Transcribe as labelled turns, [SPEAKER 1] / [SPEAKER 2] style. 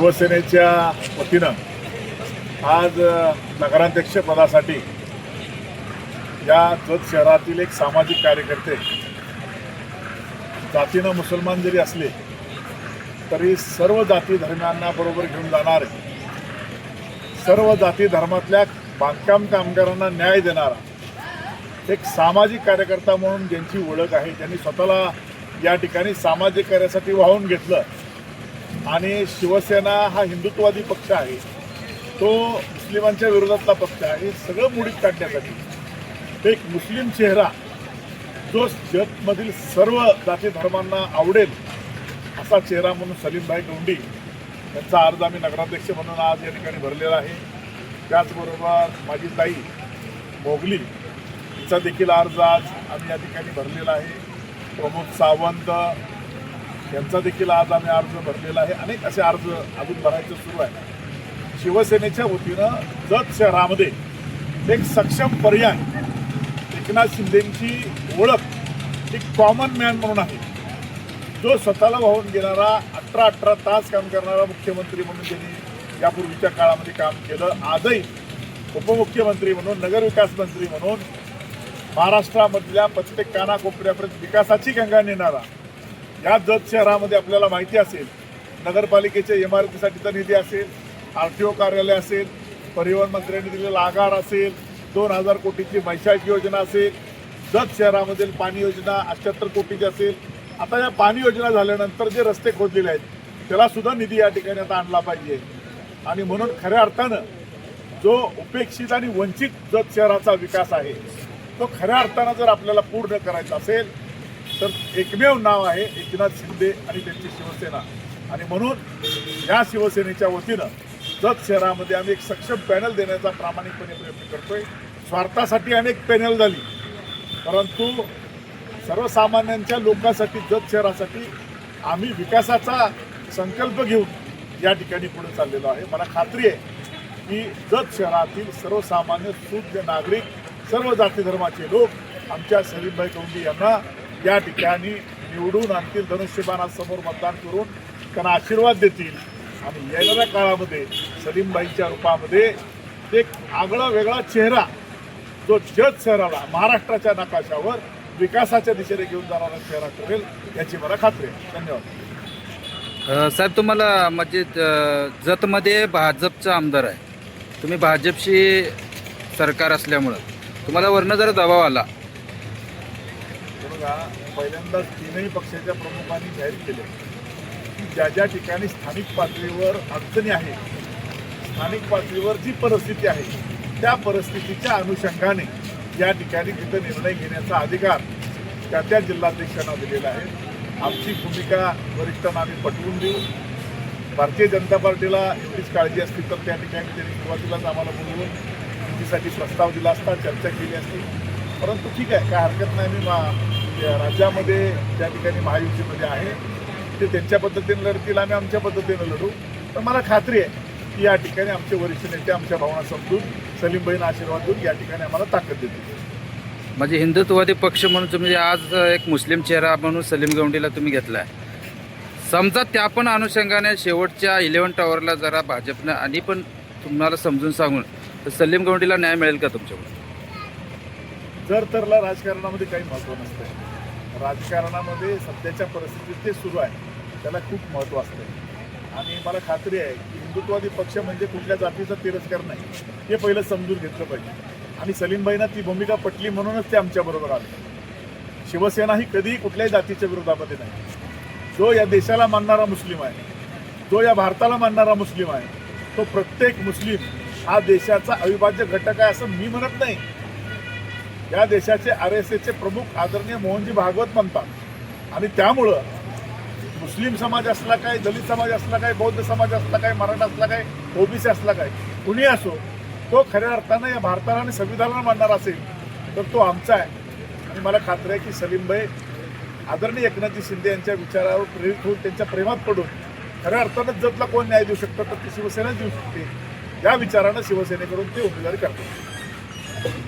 [SPEAKER 1] शिवसेनेच्या वतीनं आज नगराध्यक्षपदासाठी नगराध्यक्ष पदासाठी या जत शहरातील एक सामाजिक कार्यकर्ते जातीनं मुसलमान जरी असले तरी सर्व जाती धर्मांना बरोबर घेऊन जाणारे सर्व जाती धर्मातल्या बांधकाम कामगारांना न्याय देणारा एक सामाजिक कार्यकर्ता म्हणून ज्यांची ओळख आहे त्यांनी स्वतःला या ठिकाणी सामाजिक कार्यासाठी वाहून घेतलं. आणि शिवसेना हा हिंदुत्ववादी पक्ष आहे. तो मुस्लिमांच्या विरोधातला पक्ष आहे. सगळं मुडीत काढण्यासाठी एक मुस्लिम चेहरा जो जगमधील सर्व जाती धर्मांना आवडेल असा चेहरा म्हणून सलीमभाई गोंडी यांचा अर्ज आम्ही नगराध्यक्ष म्हणून आज या ठिकाणी भरलेला आहे. त्याचबरोबर माझी ताई मोगली तिचा देखील अर्ज आज आम्ही या ठिकाणी भरलेला आहे. प्रमोद सावंत यांचा देखील आज आम्ही अर्ज भरलेला आहे. अनेक असे अर्ज अजून भरायचे सुरू आहे. शिवसेनेच्या वतीनं जत शहरामध्ये एक सक्षम पर्याय एकनाथ शिंदेची ओळख एक कॉमन मॅन म्हणून आहे. जो स्वतःला वाहून घेणारा अठरा अठरा तास काम करणारा मुख्यमंत्री म्हणून त्यांनी यापूर्वीच्या काळामध्ये काम केलं आजही उपमुख्यमंत्री म्हणून नगरविकास मंत्री म्हणून महाराष्ट्रामधल्या प्रत्येक कानाकोपऱ्यापर्यंत विकासाची गंगा नेणारा या जत शहरामध्ये आपल्याला माहिती असेल नगरपालिकेच्या इमारतीसाठीचा निधी असेल आर टी ओ कार्यालय असेल परिवहन मंत्र्यांनी दिलेला आगार असेल दोन हजार कोटीची मैशाची योजना असेल जत शहरामधील पाणी योजना अठ्याहत्तर कोटीची असेल. आता या पाणी योजना झाल्यानंतर जे रस्ते खोदलेले आहेत त्याला सुद्धा निधी या ठिकाणी आता आणला पाहिजे. आणि म्हणून खऱ्या अर्थानं जो उपेक्षित आणि वंचित जत शहराचा विकास आहे तो खऱ्या अर्थानं जर आपल्याला पूर्ण करायचा असेल तर एकमेव नाव आहे एकनाथ शिंदे आणि त्यांची शिवसेना. आणि म्हणून या शिवसेनेच्या वतीनं जत शहरामध्ये आम्ही एक सक्षम पॅनल देण्याचा प्रामाणिकपणे प्रयत्न करतोय. स्वार्थासाठी अनेक पॅनल झाली. परंतु सर्वसामान्यांच्या लोकांसाठी जत शहरासाठी आम्ही विकासाचा संकल्प घेऊन या ठिकाणी पुढे चाललेलो आहे. मला खात्री आहे की जत शहरातील सर्वसामान्य सूज्य नागरिक सर्व जाती धर्माचे लोक आमच्या सलीमभाई गौंडी यांना या ठिकाणी निवडून आणतील धनुष्यबाणासमोर मतदान करून त्यांना आशीर्वाद देतील. आणि येणाऱ्या काळामध्ये सलीमबाईंच्या रूपामध्ये एक आगळा वेगळा चेहरा जो जत शहराला महाराष्ट्राच्या नकाशावर विकासाच्या दिशेने घेऊन जाणारा चेहरा करेल याची मला खात्री आहे. धन्यवाद.
[SPEAKER 2] साहेब तुम्हाला म्हणजे जतमध्ये भाजपचा आमदार आहे. तुम्ही भाजपशी सरकार असल्यामुळं तुम्हाला वरनं जरा दबाव आला.
[SPEAKER 1] बघा पहिल्यांदा तीनही पक्षाच्या प्रमुखांनी जाहीर केले. की ज्या ज्या ठिकाणी स्थानिक पातळीवर अडचणी आहेत स्थानिक पातळीवर जी परिस्थिती आहे त्या परिस्थितीच्या अनुषंगाने या ठिकाणी तिथं निर्णय घेण्याचा अधिकार त्या त्या जिल्हाध्यक्षांना दिलेला आहे. आमची भूमिका वरिष्ठांना आम्ही पटवून देऊ. भारतीय जनता पार्टीला एवढीच काळजी असती तर त्या ठिकाणी त्यांनी सुरुवातीलाच आम्हाला बोलवून युतीसाठी प्रस्ताव दिला असता चर्चा केली असती. परंतु ठीक आहे काय हरकत नाही मी राज्यामध्ये ज्या ठिकाणी महायुतीमध्ये आहे ते त्यांच्या पद्धतीने लढतील आम्ही आमच्या पद्धतीने लढू. तर मला खात्री आहे की या ठिकाणी आमचे वरिष्ठ नेते आमच्या भावना समजून सलीमबाईंना आशीर्वाद देऊन या ठिकाणी आम्हाला ताकद देतील.
[SPEAKER 2] म्हणजे हिंदुत्ववादी पक्ष म्हणून तुम्ही आज एक मुस्लिम चेहरा म्हणून सलीम गवंडीला तुम्ही घेतला आहे समजा त्या पण अनुषंगाने शेवटच्या इलेव्हन टॉवरला जरा भाजपनं आणि पण तुम्हाला समजून सांगून तर सलीम गवंडीला न्याय मिळेल का तुमच्याकडून?
[SPEAKER 1] जर तरला राजकारणामध्ये काही महत्त्व नसतं राजकारणामध्ये सध्याच्या परिस्थितीत ते सुरू आहे. त्याला खूप महत्त्व असतं आणि मला खात्री आहे की हिंदुत्ववादी पक्ष म्हणजे कुठल्या जातीचा तिरस्कार नाही. हे पहिलं समजून घेतलं पाहिजे. आणि सलीमबाईंना ती भूमिका पटली म्हणूनच ते आमच्याबरोबर आले. शिवसेना ही कधीही कुठल्याही जातीच्या विरोधामध्ये नाही. जो या देशाला मानणारा मुस्लिम आहे जो या भारताला मानणारा मुस्लिम आहे तो प्रत्येक मुस्लिम हा देशाचा अविभाज्य घटक आहे असं मी म्हणत नाही. या देशाचे आर एस एसचे प्रमुख आदरणीय मोहनजी भागवत म्हणतात. आणि त्यामुळं मुस्लिम समाज असला काय दलित समाज असला काय बौद्ध समाज असला काय मराठा असला काय ओबीसी असला काय कुणी असो तो खऱ्या अर्थानं या भारताला आणि संविधानाला मानणार असेल तर तो आमचा आहे. आणि मला खात्री आहे की सलीमभाई आदरणीय एकनाथजी शिंदे यांच्या विचारावर प्रेरित होऊन त्यांच्या प्रेमात पडून खऱ्या अर्थानं जतला कोण न्याय देऊ शकतो तर ती शिवसेना देऊ शकते. या विचारानं शिवसेनेकडून ते उमेदवारी करतात.